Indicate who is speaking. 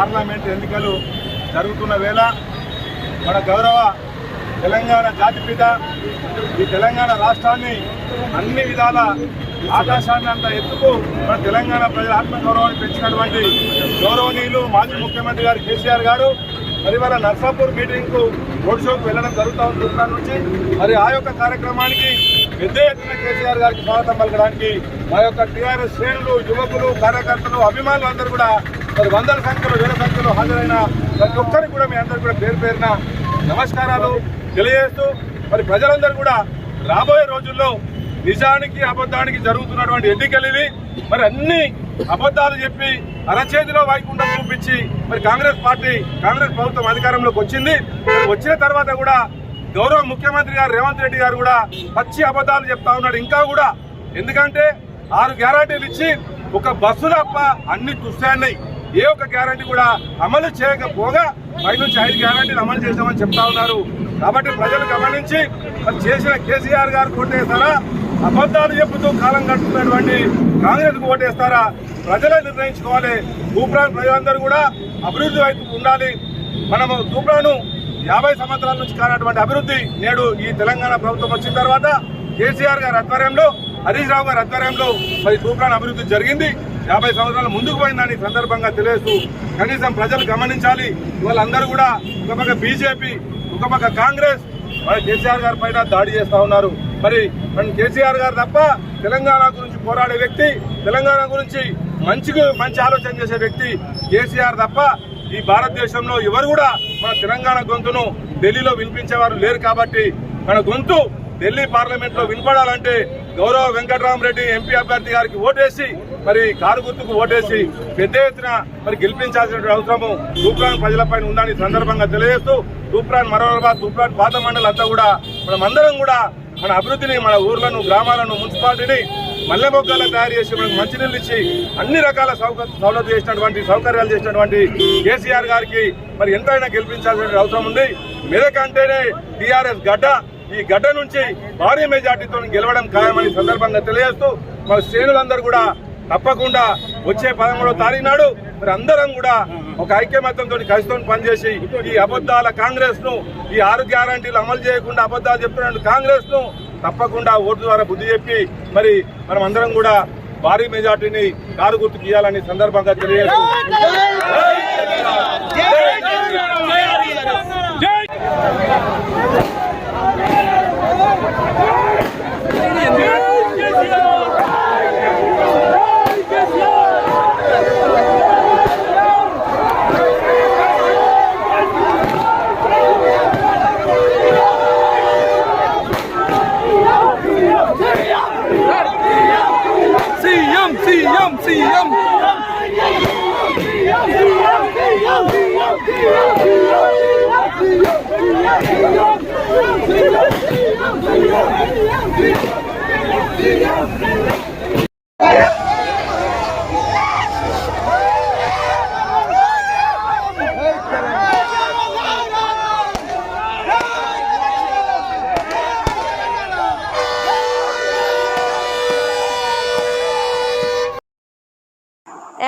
Speaker 1: ఎన్నికలు జరుగుతున్న వేళ మన గౌరవ తెలంగాణ జాతిపిత ఈ తెలంగాణ రాష్ట్రాన్ని అన్ని విధాల ఆకాశాన్ని అంత ఎత్తుకు మన తెలంగాణ ప్రజల ఆత్మగౌరవాన్ని పెంచినటువంటి గౌరవనీయులు మాజీ ముఖ్యమంత్రి గారు కేసీఆర్ గారు మరి వాళ్ళ నర్సాపూర్ మీటింగ్కు రోడ్ వెళ్ళడం జరుగుతూ ఉంది నుంచి. మరి ఆ యొక్క కార్యక్రమానికి పెద్ద ఎత్తున కేసీఆర్ గారికి స్వాగతం పలకడానికి మా యొక్క టీఆర్ఎస్ శ్రేణులు యువకులు కార్యకర్తలు అభిమానులు అందరూ కూడా మరి వందల సంఖ్యలో వేల సంఖ్యలో హాజరైన ప్రతి ఒక్కరికి కూడా మీ అందరూ కూడా పేరు పేరున నమస్కారాలు తెలియజేస్తూ మరి ప్రజలందరూ కూడా రాబోయే రోజుల్లో నిజానికి అబద్ధానికి జరుగుతున్నటువంటి ఎన్నికలు ఇవి మరి అన్ని అబద్ధాలు చెప్పి అరచేతిలో వైకుంఠం చూపించి మరి కాంగ్రెస్ పార్టీ కాంగ్రెస్ ప్రభుత్వం అధికారంలోకి వచ్చింది. మరి వచ్చిన తర్వాత కూడా గౌరవ ముఖ్యమంత్రి గారు రేవంత్ రెడ్డి గారు కూడా పచ్చి అబద్ధాలు చెప్తా ఉన్నాడు. ఇంకా కూడా ఎందుకంటే ఆరు గ్యారంటీలు ఇచ్చి ఒక బస్సు తప్ప అన్ని చూస్తాయి ఏ ఒక్క గ్యారంటీ కూడా అమలు చేయకపోగా పైనుంచి ఐదు గ్యారంటీలు అమలు చేశామని చెప్తా ఉన్నారు. కాబట్టి ప్రజలు గమనించి చేసిన కేసీఆర్ గారు కొట్టేస్తారా అబద్ధాలు చెబుతూ కాలం గడుపుతున్నటువంటి కాంగ్రెస్కు ఓటేస్తారా ప్రజలే నిర్ణయించుకోవాలి. తూప్రాన్ ప్రజలందరూ కూడా అభివృద్ధి వైపు ఉండాలి. మనము తూప్రాను యాభై సంవత్సరాల నుంచి కానటువంటి అభివృద్ధి నేడు ఈ తెలంగాణ ప్రభుత్వం వచ్చిన తర్వాత కేసీఆర్ గారి ఆధ్వర్యంలో హరీష్ రావు గారి ఆధ్వర్యంలో మరి తూప్రాన్ అభివృద్ధి జరిగింది. యాభై సంవత్సరాల ముందుకు పోయిందని సందర్భంగా తెలియజేస్తూ కనీసం ప్రజలు గమనించాలి. వాళ్ళందరూ కూడా ఒక పక్క బీజేపీ ఒక పక్క కాంగ్రెస్ మరి కేసీఆర్ గారి పైన దాడి చేస్తా ఉన్నారు. మరి మన కేసీఆర్ గారు తప్ప తెలంగాణ గురించి పోరాడే వ్యక్తి తెలంగాణ గురించి మంచిగా మంచి ఆలోచన చేసే వ్యక్తి కేసీఆర్ తప్ప ఈ భారతదేశంలో ఎవరు కూడా మన తెలంగాణ గొంతును ఢిల్లీలో వినిపించేవారు లేరు కాబట్టి మన గొంతు ఢిల్లీ పార్లమెంట్లో వినపడాలంటే గౌరవ వెంకటరామరెడ్డి ఎంపీ అభ్యర్థి గారికి ఓటేసి మరి కారు గుర్తుకు ఓటేసి పెద్ద ఎత్తున మరి గెలిపించాల్సిన అవసరము తూప్రాన్ ప్రజలపైన ఉందని సందర్భంగా తెలియజేస్తూ తూప్రాన్ మరోబాద్ తూప్రాన్ పాత మండలంతా కూడా మనమందరం కూడా మన అభివృద్ధిని మన ఊర్లను గ్రామాలను మున్సిపాలిటీని మల్లెబొక్కలను తయారు చేసి మనకు మంచినీళ్ళు ఇచ్చి అన్ని రకాల సౌక సౌలభ్యం చేసినటువంటి సౌకర్యాలు చేసినటువంటి కేసీఆర్ గారికి మరి ఎంతైనా గెలిపించాల్సిన అవసరం ఉంది. మెదక్ అంటేనే టీఆర్ఎస్ గడ్డ. ఈ గడ్డ నుంచి భారీ మెజార్టీతో గెలవడం ఖాయమని సందర్భంగా తెలియజేస్తూ మన శ్రేణులందరూ కూడా తప్పకుండా వచ్చే పదమూడవ తారీఖు నాడు మరి అందరం కూడా ఒక ఐక్యమత్యంతో కలిసితో పనిచేసి ఈ అబద్ధాల కాంగ్రెస్ను ఈ ఆరు గ్యారంటీలు అమలు చేయకుండా అబద్ధాలు చెప్తున్న కాంగ్రెస్ను తప్పకుండా ఓటు ద్వారా బుద్ధి చెప్పి మరి మనం అందరం కూడా భారీ మెజార్టీని కారు గుర్తు చేయాలని సందర్భంగా తెలియజేస్తూ